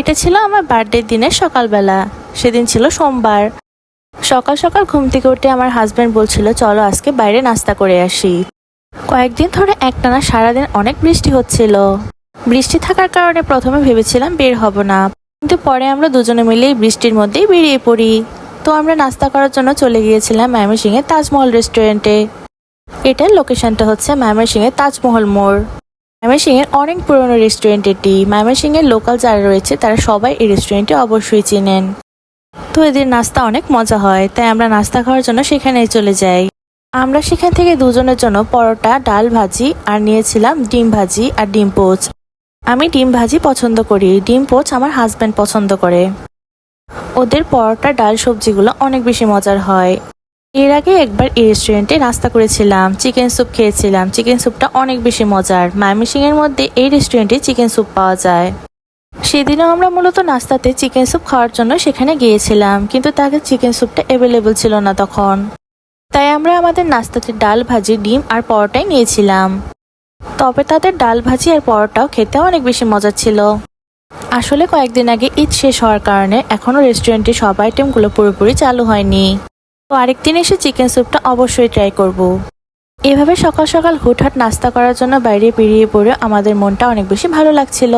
এটা ছিল আমার বার্থডের দিনের সকালবেলা। সেদিন ছিল সোমবার। সকাল সকাল ঘুম থেকে উঠে আমার হাজব্যান্ড বলছিল, চলো আজকে বাইরে নাস্তা করে আসি। কয়েকদিন ধরে একটানা সারাদিন অনেক বৃষ্টি হচ্ছিল। বৃষ্টি থাকার কারণে প্রথমে ভেবেছিলাম বের হব না। কিন্তু পরে আমরা দুজনে মিলে এই বৃষ্টির মধ্যেই বেরিয়ে পড়ি। তো আমরা নাস্তা করার জন্য চলে গিয়েছিলাম ময়মনসিংহের তাজমহল রেস্টুরেন্টে এটার লোকেশনটা হচ্ছে ময়মনসিংহের তাজমহল মোড়। ময়মনসিংহের অনেক পুরনো রেস্টুরেন্ট এটি ময়মনসিংহের লোকাল যারা রয়েছে, তারা সবাই এই রেস্টুরেন্টে অবশ্যই চেনেন। তো এদের নাস্তা অনেক মজা হয়, তাই আমরা নাস্তা খাওয়ার জন্য সেখানেই চলে যাই। আমরা সেখান থেকে দুজনের জন্য পরোটা, ডাল ভাজি আর নিয়েছিলাম ডিম ভাজি আর ডিম পোচ। আমি ডিম ভাজি পছন্দ করি, ডিম পোচ আমার হাজব্যান্ড পছন্দ করে। ওদের পরোটা, ডাল সবজিগুলো অনেক বেশি মজার হয়। এর আগে একবার এই রেস্টুরেন্টে নাস্তা করেছিলাম চিকেন স্যুপ খেয়েছিলাম। চিকেন স্যুপটা অনেক বেশি মজার। মায়ামিসিং এর মধ্যে এই রেস্টুরেন্টে চিকেন স্যুপ পাওয়া যায়। সেদিনও আমরা মূলত নাস্তাতে চিকেন স্যুপ খাওয়ার জন্য সেখানে গিয়েছিলাম, কিন্তু তাকে চিকেন স্যুপটা অ্যাভেলেবল ছিল না তখন। তাই আমরা আমাদের নাস্তাতে ডাল ভাজি, ডিম আর পরোটাই নিয়েছিলাম। তবে তাদের ডাল ভাজি আর পরোটাও খেতে অনেক বেশি মজা ছিল। আসলে কয়েকদিন আগে ঈদ শেষ হওয়ার কারণে এখনও রেস্টুরেন্টে সব আইটেমগুলো পুরোপুরি চালু হয়নি। তো আরেকদিন এসে চিকেন স্যুপটা অবশ্যই ট্রাই করব। এভাবে সকাল সকাল হুটহাট নাস্তা করার জন্য বাইরে বেরিয়ে পড়ে আমাদের মনটা অনেক বেশি ভালো লাগছিল